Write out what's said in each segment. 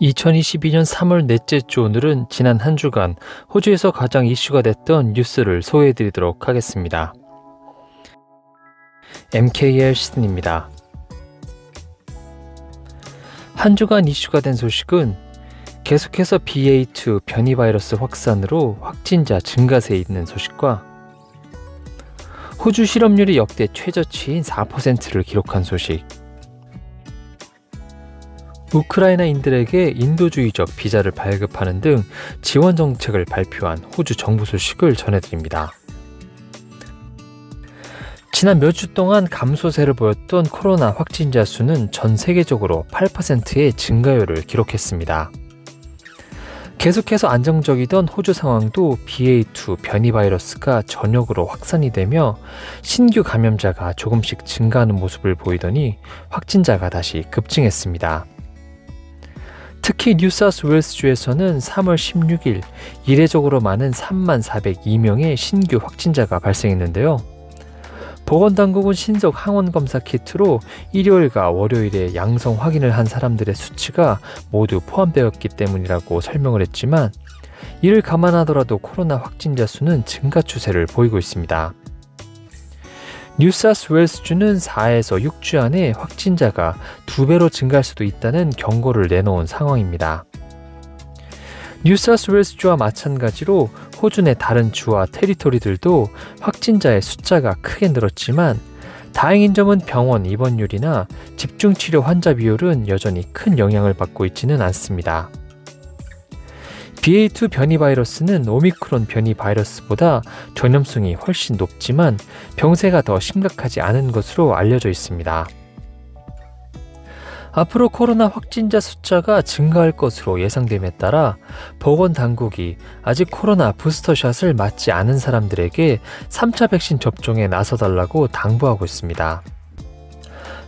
2022년 3월 넷째 주 오늘은 지난 한 주간 호주에서 가장 이슈가 됐던 뉴스를 소개해 드리도록 하겠습니다. MKR 시즌입니다. 한 주간 이슈가 된 소식은 계속해서 BA2 변이 바이러스 확산으로 확진자 증가세에 있는 소식과 호주 실업률이 역대 최저치인 4%를 기록한 소식, 우크라이나인들에게 인도주의적 비자를 발급하는 등 지원 정책을 발표한 호주 정부 소식을 전해드립니다. 지난 몇 주 동안 감소세를 보였던 코로나 확진자 수는 전 세계적으로 8%의 증가율을 기록했습니다. 계속해서 안정적이던 호주 상황도 BA2 변이 바이러스가 전역으로 확산이 되며 신규 감염자가 조금씩 증가하는 모습을 보이더니 확진자가 다시 급증했습니다. 특히 뉴사우스 웨일스주에서는 3월 16일 이례적으로 많은 3만 402명의 신규 확진자가 발생했는데요. 보건당국은 신속 항원 검사 키트로 일요일과 월요일에 양성 확인을 한 사람들의 수치가 모두 포함되었기 때문이라고 설명을 했지만 이를 감안하더라도 코로나 확진자 수는 증가 추세를 보이고 있습니다. 뉴사스 웨일스주는 4에서 6주 안에 확진자가 두 배로 증가할 수도 있다는 경고를 내놓은 상황입니다. 뉴사스 웨일스주와 마찬가지로 호주 내 다른 주와 테리토리들도 확진자의 숫자가 크게 늘었지만 다행인 점은 병원 입원율이나 집중치료 환자 비율은 여전히 큰 영향을 받고 있지는 않습니다. BA2 변이 바이러스는 오미크론 변이 바이러스보다 전염성이 훨씬 높지만 병세가 더 심각하지 않은 것으로 알려져 있습니다. 앞으로 코로나 확진자 숫자가 증가할 것으로 예상됨에 따라 보건 당국이 아직 코로나 부스터샷을 맞지 않은 사람들에게 3차 백신 접종에 나서달라고 당부하고 있습니다.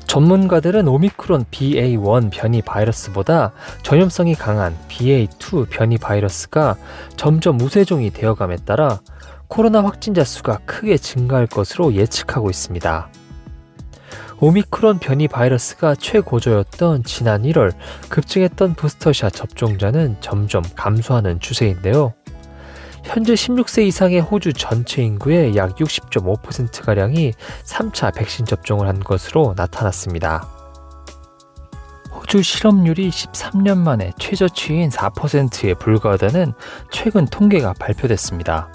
전문가들은 오미크론 BA1 변이 바이러스보다 전염성이 강한 BA2 변이 바이러스가 점점 우세종이 되어감에 따라 코로나 확진자 수가 크게 증가할 것으로 예측하고 있습니다. 오미크론 변이 바이러스가 최고조였던 지난 1월 급증했던 부스터샷 접종자는 점점 감소하는 추세인데요. 현재 16세 이상의 호주 전체 인구의 약 60.5%가량이 3차 백신 접종을 한 것으로 나타났습니다. 호주 실업률이 13년 만에 최저치인 4%에 불과하다는 최근 통계가 발표됐습니다.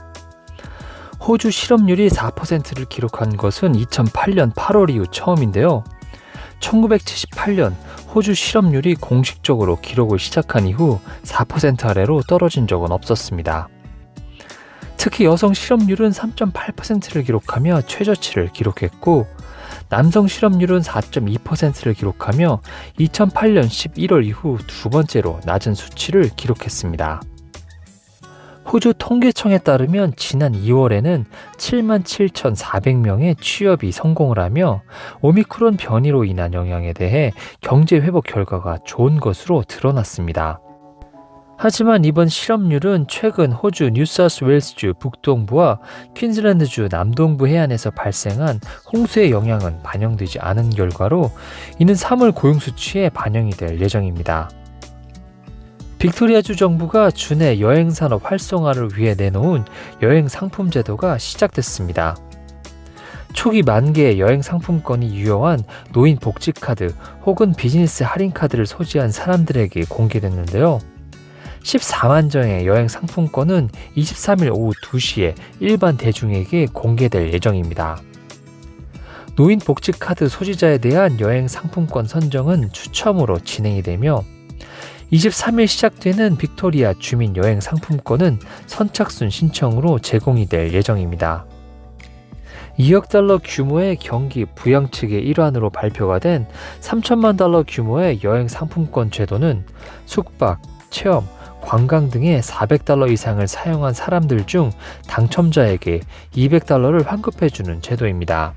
호주 실업률이 4%를 기록한 것은 2008년 8월 이후 처음인데요. 1978년 호주 실업률이 공식적으로 기록을 시작한 이후 4% 아래로 떨어진 적은 없었습니다. 특히 여성 실업률은 3.8%를 기록하며 최저치를 기록했고 남성 실업률은 4.2%를 기록하며 2008년 11월 이후 두 번째로 낮은 수치를 기록했습니다. 호주 통계청에 따르면 지난 2월에는 7만 7,400명의 취업이 성공을 하며 오미크론 변이로 인한 영향에 대해 경제 회복 결과가 좋은 것으로 드러났습니다. 하지만 이번 실업률은 최근 호주 뉴사우스 웨일스주 북동부와 퀸즐랜드주 남동부 해안에서 발생한 홍수의 영향은 반영되지 않은 결과로 이는 3월 고용 수치에 반영이 될 예정입니다. 빅토리아주 정부가 주내 여행 산업 활성화를 위해 내놓은 여행 상품 제도가 시작됐습니다. 초기 만 개의 여행 상품권이 유효한 노인 복지 카드 혹은 비즈니스 할인 카드를 소지한 사람들에게 공개됐는데요. 14만 장의 여행 상품권은 23일 오후 2시에 일반 대중에게 공개될 예정입니다. 노인 복지 카드 소지자에 대한 여행 상품권 선정은 추첨으로 진행이 되며 23일 시작되는 빅토리아 주민 여행 상품권은 선착순 신청으로 제공이 될 예정입니다. 2억 달러 규모의 경기 부양 측의 일환으로 발표가 된 3천만 달러 규모의 여행 상품권 제도는 숙박, 체험, 관광 등의 400달러 이상을 사용한 사람들 중 당첨자에게 200달러를 환급해주는 제도입니다.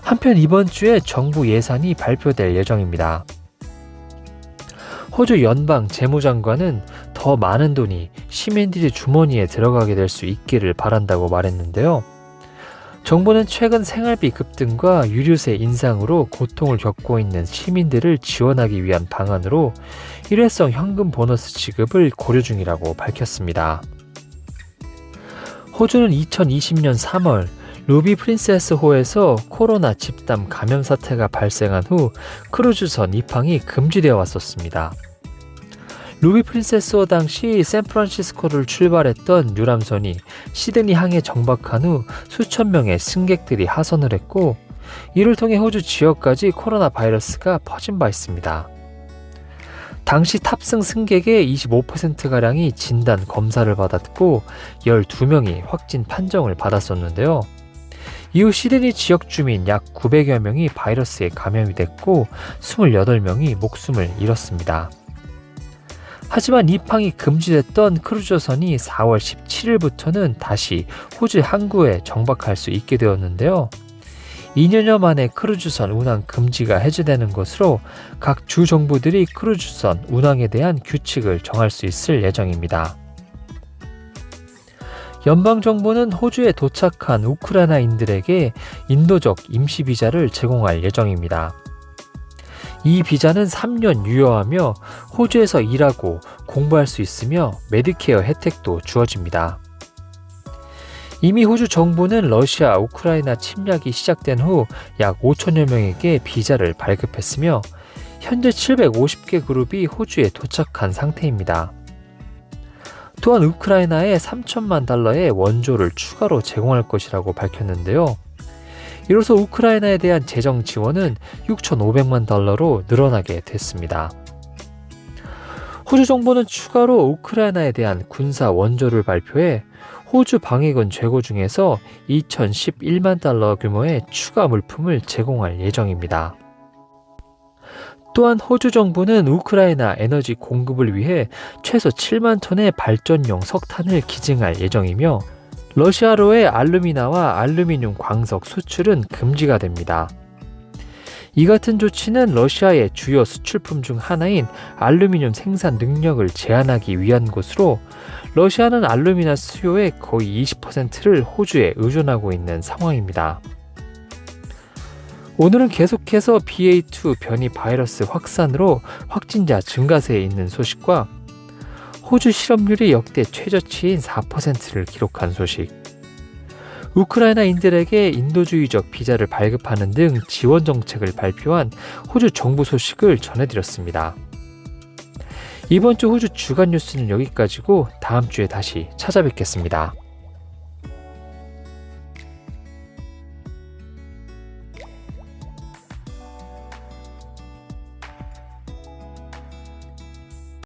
한편 이번 주에 정부 예산이 발표될 예정입니다. 호주 연방 재무장관은 더 많은 돈이 시민들의 주머니에 들어가게 될 수 있기를 바란다고 말했는데요. 정부는 최근 생활비 급등과 유류세 인상으로 고통을 겪고 있는 시민들을 지원하기 위한 방안으로 일회성 현금 보너스 지급을 고려 중이라고 밝혔습니다. 호주는 2020년 3월 루비 프린세스 호에서 코로나 집단 감염 사태가 발생한 후 크루즈선 입항이 금지되어 왔었습니다. 루비 프린세스호 당시 샌프란시스코를 출발했던 유람선이 시드니 항에 정박한 후 수천 명의 승객들이 하선을 했고 이를 통해 호주 지역까지 코로나 바이러스가 퍼진 바 있습니다. 당시 탑승 승객의 25%가량이 진단 검사를 받았고 12명이 확진 판정을 받았었는데요. 이후 시드니 지역 주민 약 900여 명이 바이러스에 감염이 됐고 28명이 목숨을 잃었습니다. 하지만 입항이 금지됐던 크루즈선이 4월 17일부터는 다시 호주 항구에 정박할 수 있게 되었는데요. 2년여 만에 크루즈선 운항 금지가 해제되는 것으로 각 주 정부들이 크루즈선 운항에 대한 규칙을 정할 수 있을 예정입니다. 연방정부는 호주에 도착한 우크라이나인들에게 인도적 임시비자를 제공할 예정입니다. 이 비자는 3년 유효하며 호주에서 일하고 공부할 수 있으며 메디케어 혜택도 주어집니다. 이미 호주 정부는 러시아 우크라이나 침략이 시작된 후 약 5천여 명에게 비자를 발급했으며 현재 750개 그룹이 호주에 도착한 상태입니다. 또한 우크라이나에 3천만 달러의 원조를 추가로 제공할 것이라고 밝혔는데요. 이로써 우크라이나에 대한 재정 지원은 6,500만 달러로 늘어나게 됐습니다. 호주 정부는 추가로 우크라이나에 대한 군사 원조를 발표해 호주 방위군 재고 중에서 2,011만 달러 규모의 추가 물품을 제공할 예정입니다. 또한 호주 정부는 우크라이나 에너지 공급을 위해 최소 7만 톤의 발전용 석탄을 기증할 예정이며 러시아로의 알루미나와 알루미늄 광석 수출은 금지가 됩니다. 이 같은 조치는 러시아의 주요 수출품 중 하나인 알루미늄 생산 능력을 제한하기 위한 것으로 러시아는 알루미나 수요의 거의 20%를 호주에 의존하고 있는 상황입니다. 오늘은 계속해서 BA2 변이 바이러스 확산으로 확진자 증가세에 있는 소식과 호주 실업률이 역대 최저치인 4%를 기록한 소식, 우크라이나인들에게 인도주의적 비자를 발급하는 등 지원 정책을 발표한 호주 정부 소식을 전해드렸습니다. 이번 주 호주 주간 뉴스는 여기까지고 다음 주에 다시 찾아뵙겠습니다.